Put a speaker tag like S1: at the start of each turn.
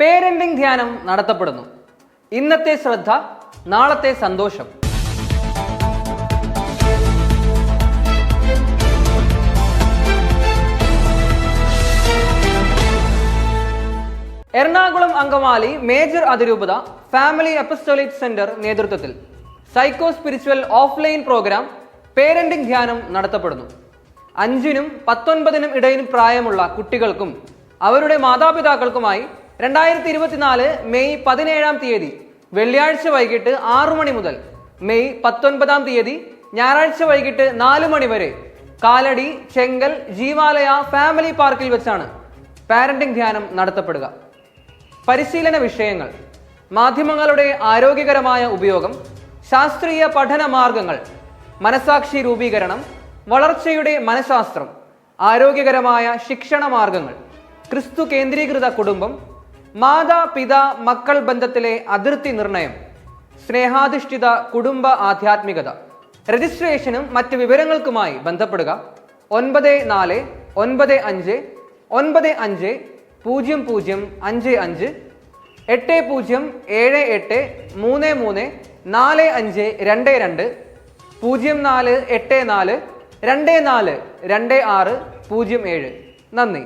S1: Parenting ധ്യാനം നടത്തപ്പെടുന്നു. ഇന്നത്തെ ശ്രദ്ധ നാളത്തെ സന്തോഷം. എറണാകുളം അങ്കമാലി മേജർ അതിരൂപത ഫാമിലി അപ്പസ്റ്റോലിക് സെന്റർ നേതൃത്വത്തിൽ psycho spiritual offline programme parenting ധ്യാനം നടത്തപ്പെടുന്നു. അഞ്ചിനും പത്തൊൻപതിനും ഇടയിൽ പ്രായമുള്ള കുട്ടികൾക്കും അവരുടെ മാതാപിതാക്കൾക്കുമായി രണ്ടായിരത്തി ഇരുപത്തിനാല് മെയ് പതിനേഴാം തീയതി വെള്ളിയാഴ്ച വൈകിട്ട് ആറു മണി മുതൽ മെയ് പത്തൊൻപതാം തീയതി ഞായറാഴ്ച വൈകിട്ട് നാല് മണി വരെ കാലടി ചെങ്കൽ ജീവാലയ ഫാമിലി പാർക്കിൽ വെച്ചാണ് പാരന്റിംഗ് ധ്യാനം നടത്തപ്പെടുക. പരിശീലന വിഷയങ്ങൾ മാധ്യമങ്ങളുടെ ആരോഗ്യകരമായ ഉപയോഗം ശാസ്ത്രീയ പഠന മാർഗങ്ങൾ മനസാക്ഷി രൂപീകരണം വളർച്ചയുടെ മനഃശാസ്ത്രം ആരോഗ്യകരമായ ശിക്ഷണ മാർഗങ്ങൾ ക്രിസ്തു കേന്ദ്രീകൃത കുടുംബം മാതാ പിതാ മക്കൾ ബന്ധത്തിലെ അതിർത്തി നിർണയം സ്നേഹാധിഷ്ഠിത കുടുംബ ആധ്യാത്മികത. രജിസ്ട്രേഷനും മറ്റ് വിവരങ്ങൾക്കുമായി ബന്ധപ്പെടുക. ഒൻപത് നാല് ഒൻപത് അഞ്ച് ഒൻപത് അഞ്ച് പൂജ്യം പൂജ്യം അഞ്ച് അഞ്ച് എട്ട് പൂജ്യം ഏഴ് എട്ട് മൂന്ന് മൂന്ന് നാല് അഞ്ച് രണ്ട് രണ്ട് പൂജ്യം നാല് എട്ട് നാല് രണ്ട് നാല് രണ്ട് ആറ് പൂജ്യം ഏഴ്. നന്ദി.